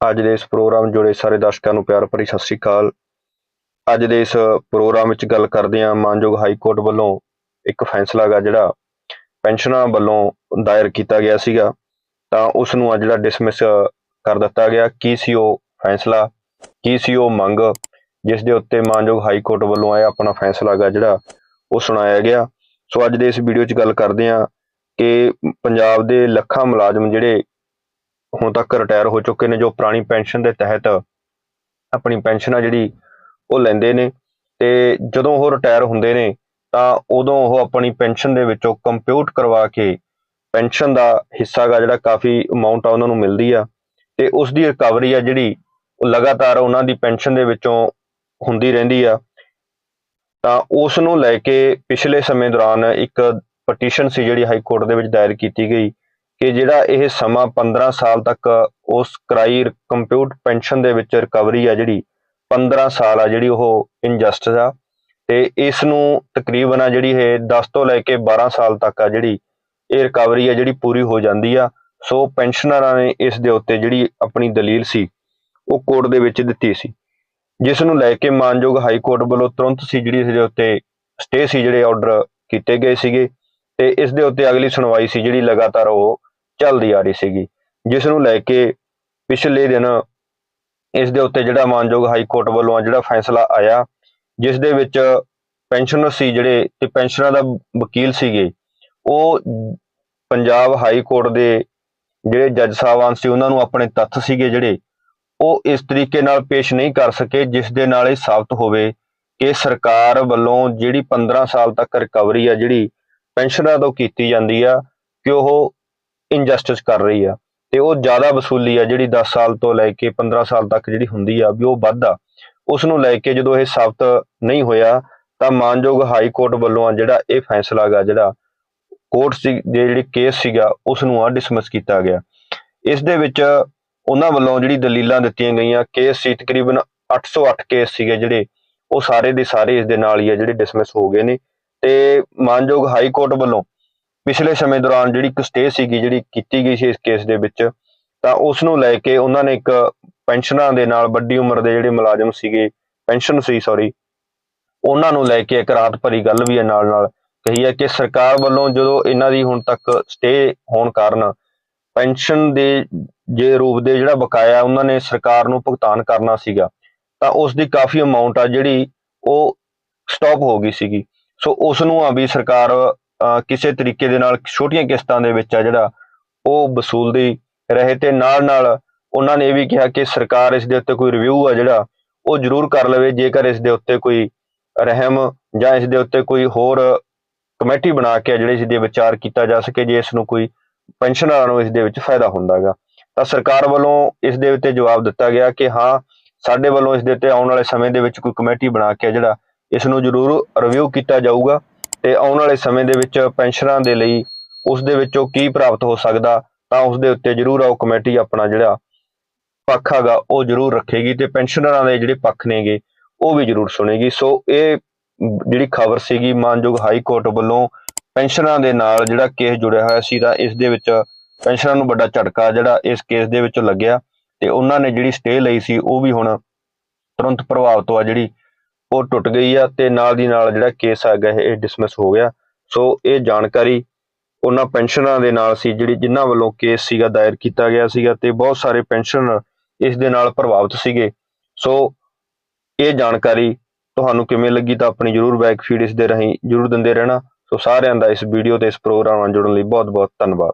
ਅੱਜ ਦੇ ਇਸ ਪ੍ਰੋਗਰਾਮ ਜੁੜੇ ਸਾਰੇ ਦਰਸ਼ਕਾਂ ਨੂੰ ਪਿਆਰ ਭਰੀ ਸਤਿ ਸ੍ਰੀ ਅਕਾਲ। ਅੱਜ ਦੇ ਇਸ ਪ੍ਰੋਗਰਾਮ ਵਿੱਚ ਗੱਲ ਕਰਦੇ ਹਾਂ ਮਾਨਯੋਗ ਹਾਈ ਕੋਰਟ ਵੱਲੋਂ ਇੱਕ ਫੈਸਲਾ ਗਾ ਜਿਹੜਾ ਪੈਨਸ਼ਨਾਂ ਵੱਲੋਂ ਦਾਇਰ ਕੀਤਾ ਗਿਆ ਸੀਗਾ। ਤਾਂ ਉਸ ਨੂੰ ਆ ਜਿਹੜਾ ਡਿਸਮਿਸ ਕਰ ਦਿੱਤਾ ਗਿਆ। ਕੀ ਸੀ ਉਹ ਫੈਸਲਾ? ਕੀ ਸੀ ਉਹ ਮੰਗ? ਜਿਸ ਦੇ ਉੱਤੇ ਮਾਨਯੋਗ ਹਾਈ ਕੋਰਟ ਵੱਲੋਂ ਆਇਆ ਆਪਣਾ ਫੈਸਲਾ ਗਾ ਜਿਹੜਾ ਉਹ ਸੁਣਾਇਆ ਗਿਆ। ਸੋ ਅੱਜ ਦੇ ਇਸ ਵੀਡੀਓ 'ਚ ਗੱਲ ਕਰਦੇ ਹਾਂ ਕਿ ਪੰਜਾਬ ਦੇ ਲੱਖਾਂ ਮੁਲਾਜ਼ਮ ਜਿਹੜੇ ਹੁਣ ਤੱਕ ਰਿਟਾਇਰ ਹੋ ਚੁੱਕੇ ਨੇ ਜੋ ਪੁਰਾਣੀ ਪੈਨਸ਼ਨ ਦੇ ਤਹਿਤ ਆਪਣੀ ਪੈਨਸ਼ਨ ਆ ਜਿਹੜੀ, ਉਹ ਲੈਂਦੇ ਨੇ। ਤੇ ਜਦੋਂ ਉਹ ਰਿਟਾਇਰ ਹੁੰਦੇ ਨੇ, ਤਾਂ ਉਦੋਂ ਉਹ ਆਪਣੀ ਪੈਨਸ਼ਨ ਦੇ ਵਿੱਚੋਂ ਕੰਪਿਊਟ ਕਰਵਾ ਕੇ ਪੈਨਸ਼ਨ ਦਾ ਹਿੱਸਾ ਗਾ ਜਿਹੜਾ ਕਾਫੀ ਅਮਾਉਂਟ ਆ ਉਹਨਾਂ ਨੂੰ ਮਿਲਦੀ ਆ। ਤੇ ਉਸ ਦੀ ਰਿਕਵਰੀ ਆ ਜਿਹੜੀ, ਉਹ ਲਗਾਤਾਰ ਉਹਨਾਂ ਦੀ ਪੈਨਸ਼ਨ ਦੇ ਵਿੱਚੋਂ ਹੁੰਦੀ ਰਹਿੰਦੀ ਆ। ਤਾਂ ਉਸ ਨੂੰ ਲੈ ਕੇ ਪਿਛਲੇ ਸਮੇਂ ਦੌਰਾਨ ਇੱਕ ਪਟੀਸ਼ਨ ਸੀ ਜਿਹੜੀ ਹਾਈ ਕੋਰਟ ਦੇ ਵਿੱਚ ਦਾਇਰ ਕੀਤੀ ਗਈ। ਕਿ ਜਿਹੜਾ ਇਹ ਸਮਾਂ 15 ਸਾਲ ਤੱਕ ਉਸ ਕਰਾਈ ਕੰਪਿਊਟ ਪੈਨਸ਼ਨ ਦੇ ਵਿੱਚ ਰਿਕਵਰੀ ਆ ਜਿਹੜੀ 15 ਸਾਲ ਆ ਜਿਹੜੀ ਉਹ ਇਨਜਸਟਿਸ ਆ। ਤੇ ਇਸ ਨੂੰ ਤਕਰੀਬਨ ਆ ਜਿਹੜੀ ਇਹ 10 ਤੋਂ ਲੈ ਕੇ 12 ਸਾਲ ਤੱਕ ਆ ਜਿਹੜੀ ਇਹ ਰਿਕਵਰੀ ਆ ਜਿਹੜੀ ਪੂਰੀ ਹੋ ਜਾਂਦੀ ਆ। ਸੋ ਪੈਨਸ਼ਨਰਾਂ ਨੇ ਇਸ ਦੇ ਉੱਤੇ ਜਿਹੜੀ ਆਪਣੀ ਦਲੀਲ ਸੀ, ਉਹ ਕੋਰਟ ਦੇ ਵਿੱਚ ਦਿੱਤੀ ਸੀ। ਜਿਸ ਨੂੰ ਲੈ ਕੇ ਮਾਨਯੋਗ ਹਾਈ ਕੋਰਟ ਵੱਲੋਂ ਤੁਰੰਤ ਸੀ ਜਿਹੜੀ ਇਸ ਦੇ ਉੱਤੇ ਸਟੇ ਸੀ ਜਿਹੜੇ ਆਰਡਰ ਕੀਤੇ ਗਏ ਸੀਗੇ। ਤੇ ਇਸ ਦੇ ਉੱਤੇ ਅਗਲੀ ਸੁਣਵਾਈ ਸੀ ਜਿਹੜੀ ਲਗਾਤਾਰ ਉਹ ਚੱਲਦੀ ਆ ਰਹੀ ਸੀਗੀ ਜਿਸ ਨੂੰ ਲੈ ਕੇ ਪਿਛਲੇ ਦਿਨ ਇਸ ਦੇ ਉੱਤੇ ਜਿਹੜਾ ਮਾਨਯੋਗ ਹਾਈ ਕੋਰਟ ਵੱਲੋਂ ਜਿਹੜਾ ਫੈਸਲਾ ਆਇਆ, ਜਿਸ ਦੇ ਵਿੱਚ ਪੈਨਸ਼ਨਰ ਸੀ ਜਿਹੜੇ ਤੇ ਪੈਨਸ਼ਨਰਾਂ ਦਾ ਵਕੀਲ ਸੀਗੇ, ਉਹ ਪੰਜਾਬ ਹਾਈ ਕੋਰਟ ਦੇ ਜਿਹੜੇ ਜੱਜ ਸਾਹਿਬਾਨ ਸੀ, ਉਹਨਾਂ ਨੂੰ ਆਪਣੇ ਤੱਥ ਸੀਗੇ ਜਿਹੜੇ, ਉਹ ਇਸ ਤਰੀਕੇ ਨਾਲ ਪੇਸ਼ ਨਹੀਂ ਕਰ ਸਕੇ, ਜਿਸ ਦੇ ਨਾਲ ਇਹ ਸਾਬਤ ਹੋਵੇ ਕਿ ਸਰਕਾਰ ਵੱਲੋਂ ਜਿਹੜੀ 15 ਸਾਲ ਤੱਕ ਰਿਕਵਰੀ ਆ ਜਿਹੜੀ ਪੈਨਸ਼ਨਰਾਂ ਤੋਂ ਕੀਤੀ ਜਾਂਦੀ ਆ, ਕਿ ਉਹ ਇਨਜਸਟਿਸ ਕਰ ਰਹੀ ਆ। ਤੇ ਉਹ ਜ਼ਿਆਦਾ ਵਸੂਲੀ ਆ ਜਿਹੜੀ 10 ਸਾਲ ਤੋਂ ਲੈ ਕੇ 15 ਸਾਲ ਤੱਕ ਜਿਹੜੀ ਹੁੰਦੀ ਆ, ਵੀ ਉਹ ਵੱਧ ਉਸ ਨੂੰ ਲੈ ਕੇ ਜਦੋਂ ਇਹ ਸਾਬਤ ਨਹੀਂ ਹੋਇਆ, ਤਾਂ ਮਾਨਯੋਗ ਹਾਈ ਕੋਰਟ ਵੱਲੋਂ ਆ ਜਿਹੜਾ ਇਹ ਫੈਸਲਾ ਗਾ, ਜਿਹੜਾ ਕੋਰਟ ਸੀ ਜਿਹੜੀ ਕੇਸ ਸੀਗਾ ਉਸ ਨੂੰ ਆ ਡਿਸਮਿਸ ਕੀਤਾ ਗਿਆ। ਇਸ ਦੇ ਵਿੱਚ ਉਹਨਾਂ ਵੱਲੋਂ ਜਿਹੜੀ ਦਲੀਲਾਂ ਦਿੱਤੀਆਂ ਗਈਆਂ ਕੇਸ ਸੀ, ਤਕਰੀਬਨ 808 ਕੇਸ ਸੀਗੇ ਜਿਹੜੇ, ਉਹ ਸਾਰੇ ਦੇ ਸਾਰੇ ਇਸ ਦੇ ਨਾਲ ਹੀ ਆ, ਜਿਹੜੇ ਡਿਸਮਿਸ ਹੋ ਗਏ ਨੇ। ਤੇ ਮਾਨਯੋਗ ਹਾਈ ਕੋਰਟ ਵੱਲੋਂ ਪਿਛਲੇ ਸਮੇਂ ਦੌਰਾਨ ਜਿਹੜੀ ਇੱਕ ਸਟੇ ਸੀਗੀ, ਜਿਹੜੀ ਕੀਤੀ ਗਈ ਸੀ ਇਸ ਕੇਸ ਦੇ ਵਿੱਚ, ਤਾਂ ਉਸ ਨੂੰ ਲੈ ਕੇ ਉਹਨਾਂ ਨੇ ਇੱਕ ਪੈਨਸ਼ਨਰਾਂ ਦੇ ਨਾਲ ਵੱਡੀ ਉਮਰ ਦੇ ਜਿਹੜੇ ਮੁਲਾਜ਼ਮ ਸੀਗੇ ਪੈਨਸ਼ਨ ਸੀ ਸੌਰੀ ਉਹਨਾਂ ਨੂੰ ਲੈ ਕੇ ਇੱਕ ਰਾਤ ਭਰੀ ਗੱਲ ਵੀ ਹੈ ਨਾਲ ਨਾਲ, ਕਹੀ ਹੈ ਕਿ ਸਰਕਾਰ ਵੱਲੋਂ ਜਦੋਂ ਇਹਨਾਂ ਦੀ ਹੁਣ ਤੱਕ ਸਟੇ ਹੋਣ ਕਾਰਨ ਪੈਨਸ਼ਨ ਦੇ ਜੇ ਰੂਪ ਦੇ ਜਿਹੜਾ ਬਕਾਇਆ ਉਹਨਾਂ ਨੇ ਸਰਕਾਰ ਨੂੰ ਭੁਗਤਾਨ ਕਰਨਾ ਸੀਗਾ, ਤਾਂ ਉਸ ਦੀ ਕਾਫੀ ਅਮਾਉਂਟ ਆ ਜਿਹੜੀ ਉਹ ਸਟਾਪ ਹੋ ਗਈ ਸੀਗੀ। ਸੋ ਉਸ ਨੂੰ ਆ ਵੀ ਸਰਕਾਰ ਕਿਸੇ ਤਰੀਕੇ ਦੇ ਨਾਲ ਛੋਟੀਆਂ ਕਿਸ਼ਤਾਂ ਦੇ ਵਿੱਚ ਆ ਜਿਹੜਾ ਉਹ ਵਸੂਲਦੀ ਰਹੇ ਤੇ ਨਾਲ ਨਾਲ ਉਹਨਾਂ ਨੇ ਇਹ ਵੀ ਕਿਹਾ ਕਿ ਸਰਕਾਰ ਇਸ ਦੇ ਉੱਤੇ ਕੋਈ ਰਿਵਿਊ ਆ ਜਿਹੜਾ ਉਹ ਜ਼ਰੂਰ ਕਰ ਲਵੇ, ਜੇਕਰ ਇਸ ਦੇ ਉੱਤੇ ਕੋਈ ਰਹਿਮ ਜਾਂ ਇਸ ਦੇ ਉੱਤੇ ਕੋਈ ਹੋਰ ਕਮੇਟੀ ਬਣਾ ਕੇ ਆ ਜਿਹੜੇ ਇਸ ਦੇ ਵਿਚਾਰ ਕੀਤਾ ਜਾ ਸਕੇ, ਜੇ ਇਸ ਨੂੰ ਕੋਈ ਪੈਨਸ਼ਨਰਾਂ ਨੂੰ ਇਸ ਦੇ ਵਿੱਚ ਫਾਇਦਾ ਹੁੰਦਾਗਾ ਤਾਂ ਸਰਕਾਰ ਵੱਲੋਂ ਇਸ ਦੇ ਉੱਤੇ ਜਵਾਬ ਦਿੱਤਾ ਗਿਆ ਕਿ ਹਾਂ, ਸਾਡੇ ਵੱਲੋਂ ਇਸ ਦੇ ਉੱਤੇ ਆਉਣ ਵਾਲੇ ਸਮੇਂ ਦੇ ਵਿੱਚ ਕੋਈ ਕਮੇਟੀ ਬਣਾ ਕੇ ਜਿਹੜਾ ਇਸ ਨੂੰ ਜ਼ਰੂਰ ਰਿਵਿਊ ਕੀਤਾ ਜਾਊਗਾ। ਤੇ ਆਉਣ ਵਾਲੇ ਸਮੇਂ ਦੇ ਵਿੱਚ ਪੈਨਸ਼ਨਰਾਂ ਦੇ ਲਈ ਉਸ ਦੇ ਵਿੱਚੋਂ ਕੀ ਪ੍ਰਾਪਤ ਹੋ ਸਕਦਾ, ਤਾਂ ਉਸ ਦੇ ਉੱਤੇ ਜ਼ਰੂਰ ਆਓ ਕਮੇਟੀ ਆਪਣਾ ਜਿਹੜਾ ਪੱਖ ਹੈਗਾ, ਉਹ ਜ਼ਰੂਰ ਰੱਖੇਗੀ ਤੇ ਪੈਨਸ਼ਨਰਾਂ ਦੇ ਜਿਹੜੇ ਪੱਖ ਨੇਗੇ, ਉਹ ਵੀ ਜ਼ਰੂਰ ਸੁਣੇਗੀ। ਸੋ ਇਹ ਜਿਹੜੀ ਖਬਰ ਸੀਗੀ ਮਾਨਯੋਗ ਹਾਈ ਕੋਰਟ ਵੱਲੋਂ ਪੈਨਸ਼ਨਰਾਂ ਦੇ ਨਾਲ ਜਿਹੜਾ ਕੇਸ ਜੁੜਿਆ ਹੋਇਆ ਸੀ, ਤਾਂ ਇਸ ਦੇ ਵਿੱਚ ਪੈਨਸ਼ਨਰਾਂ ਨੂੰ ਵੱਡਾ ਝਟਕਾ ਜਿਹੜਾ ਇਸ ਕੇਸ ਦੇ ਵਿੱਚ ਲੱਗਿਆ ਤੇ ਉਹਨਾਂ ਨੇ ਜਿਹੜੀ ਸਟੇ ਲਈ ਸੀ, ਉਹ ਵੀ ਹੁਣ ਤੁਰੰਤ ਪ੍ਰਭਾਵ ਤੋਂ ਆ ਜਿਹੜੀ ਉਹ ਟੁੱਟ ਗਈ ਆ ਤੇ ਨਾਲ ਦੀ ਨਾਲ ਜਿਹੜਾ ਕੇਸ ਹੈਗਾ ਇਹ ਡਿਸਮਿਸ ਹੋ ਗਿਆ। ਸੋ ਇਹ ਜਾਣਕਾਰੀ ਉਹਨਾਂ ਪੈਨਸ਼ਨਰਾਂ ਦੇ ਨਾਲ ਸੀ ਜਿਹੜੀ ਜਿਨ੍ਹਾਂ ਵੱਲੋਂ ਕੇਸ ਸੀਗਾ, ਦਾਇਰ ਕੀਤਾ ਗਿਆ ਸੀਗਾ ਤੇ ਬਹੁਤ ਸਾਰੇ ਪੈਨਸ਼ਨਰ ਇਸ ਦੇ ਨਾਲ ਪ੍ਰਭਾਵਿਤ ਸੀਗੇ। ਸੋ ਇਹ ਜਾਣਕਾਰੀ ਤੁਹਾਨੂੰ ਕਿਵੇਂ ਲੱਗੀ ਤਾਂ ਆਪਣੀ ਜਰੂਰ ਬੈਕ ਫੀਡ ਇਸ ਦੇ ਰਾਹੀਂ ਜਰੂਰ ਦਿੰਦੇ ਰਹਿਣਾ। ਸੋ ਸਾਰਿਆਂ ਦਾ ਇਸ ਵੀਡੀਓ ਤੇ ਇਸ ਪ੍ਰੋਗਰਾਮ ਨਾਲ ਜੁੜਨ ਲਈ ਬਹੁਤ ਬਹੁਤ ਧੰਨਵਾਦ।